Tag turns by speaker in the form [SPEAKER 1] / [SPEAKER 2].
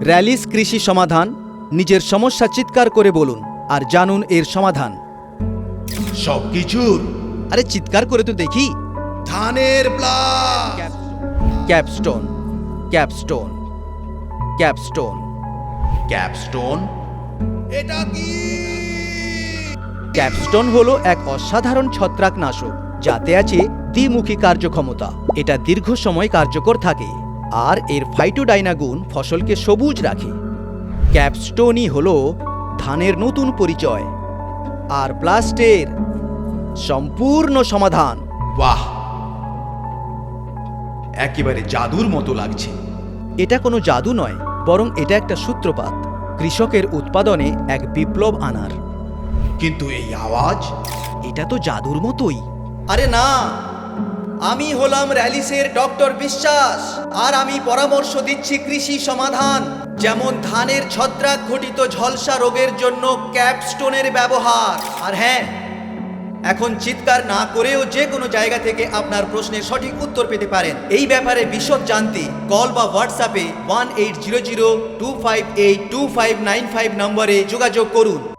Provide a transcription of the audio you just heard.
[SPEAKER 1] র্যালিস কৃষি সমাধান নিজের সমস্যা চিৎকার করে বলুন আর জানুন এর সমাধান।
[SPEAKER 2] সব কিছুর
[SPEAKER 1] আরে চিৎকার করে তো দেখি।
[SPEAKER 2] ধানের
[SPEAKER 1] ক্যাপস্টোন ক্যাপস্টোন ক্যাপস্টোন।
[SPEAKER 2] ক্যাপস্টোন? এটা কি?
[SPEAKER 1] ক্যাপস্টোন হলো এক অসাধারণ ছত্রাকনাশক যাতে আছে দ্বিমুখী কার্যক্ষমতা। এটা দীর্ঘ সময় কার্যকর থাকে। আর এর ফাইটোডাইনা গুণ ফসলকে সবুজ রাখে। ক্যাপস্টোনই হল ধানের নতুন পরিচয়। আর প্লাস্টের সম্পূর্ণ সমাধান।
[SPEAKER 2] বাহ! একেবারে জাদুর মতো লাগছে।
[SPEAKER 1] এটা কোনো জাদু নয় বরং এটা একটা সূত্রপাত। কৃষকের উৎপাদনে এক বিপ্লব আনার।
[SPEAKER 2] কিন্তু এই আওয়াজ?
[SPEAKER 1] এটা তো জাদুর মতোই। আরে না! আমি হলাম র্যালিসের ডক্টর বিশ্বাস, আর আমি পরামর্শ দিচ্ছি কৃষি সমাধান, যেমন ধানের ছত্রাক ঘটিত ঝলসা রোগের জন্য ক্যাপস্টোনের ব্যবহার। আর হ্যাঁ এখন চিৎকার না করেও যে কোনো জায়গা থেকে আপনার প্রশ্নের সঠিক উত্তর পেতে পারেন। এই ব্যাপারে বিশদ জানতে কল বা হোয়াটসঅ্যাপে one eight zero zero two five eight two five nine five নম্বরে যোগাযোগ করুন।